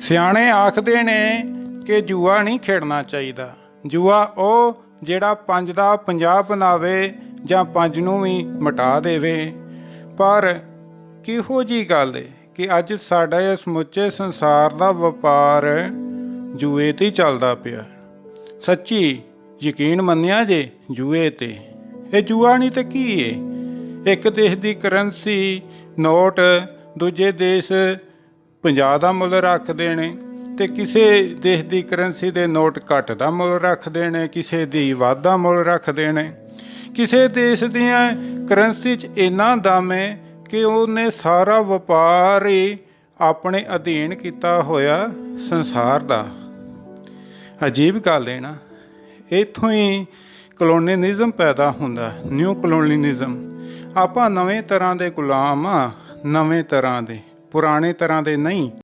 ਸਿਆਣੇ ਆਖਦੇ ਨੇ ਕਿ ਜੂਆ ਨਹੀਂ ਖੇਡਣਾ ਚਾਹੀਦਾ। ਜੂਆ ਉਹ ਜਿਹੜਾ ਪੰਜ ਦਾ 50 ਬਣਾਵੇ ਜਾਂ ਪੰਜ ਨੂੰ ਵੀ ਮਿਟਾ ਦੇਵੇ। ਪਰ ਕਿਹੋ ਜੀ ਗੱਲ ਏ ਕਿ ਅੱਜ ਸਾਡਾ ਇਹ ਸਮੁੱਚੇ ਸੰਸਾਰ ਦਾ ਵਪਾਰ ਜੂਏ ਤੇ ਚੱਲਦਾ ਪਿਆ। ਸੱਚੀ ਯਕੀਨ ਮੰਨਿਆ ਜੇ ਜੂਏ ਤੇ? ਇਹ ਜੂਆ ਨਹੀਂ ਤੇ ਕੀ ਏ? ਇੱਕ ਦੇਸ਼ ਦੀ ਕਰੰਸੀ, ਨੋਟ, ਦੂਜੇ ਦੇਸ਼ 50 ਦਾ ਮੁੱਲ ਰੱਖਦੇ ਨੇ ਤੇ ਕਿਸੇ ਦੇਸ਼ ਦੀ ਕਰੰਸੀ ਦੇ ਨੋਟ ਘੱਟ ਦਾ ਮੁੱਲ ਰੱਖਦੇ ਨੇ ਕਿਸੇ ਦੀ ਵੱਧ ਦਾ ਮੁੱਲ ਰੱਖਦੇ ਨੇ ਕਿਸੇ ਦੇਸ਼ ਦੀਆਂ ਕਰੰਸੀ 'ਚ ਇੰਨਾ ਦਮ ਹੈ ਕਿ ਉਹਨੇ ਸਾਰਾ ਵਪਾਰ ਹੀ ਆਪਣੇ ਅਧੀਨ ਕੀਤਾ ਹੋਇਆ ਸੰਸਾਰ ਦਾ। ਅਜੀਬ ਗੱਲ ਹੈ ਨਾ, ਇੱਥੋਂ ਹੀ ਕਲੋਨੀਅਲਿਜ਼ਮ ਪੈਦਾ ਹੁੰਦਾ, ਨਿਊ ਕਲੋਨੀਅਲਿਜ਼ਮ। ਆਪਾਂ ਨਵੇਂ ਤਰ੍ਹਾਂ ਦੇ ਗੁਲਾਮ ਆ, ਨਵੇਂ ਤਰ੍ਹਾਂ ਦੇ। ਪੁਰਾਣੇ ਤਰ੍ਹਾਂ ਦੇ ਨਹੀਂ।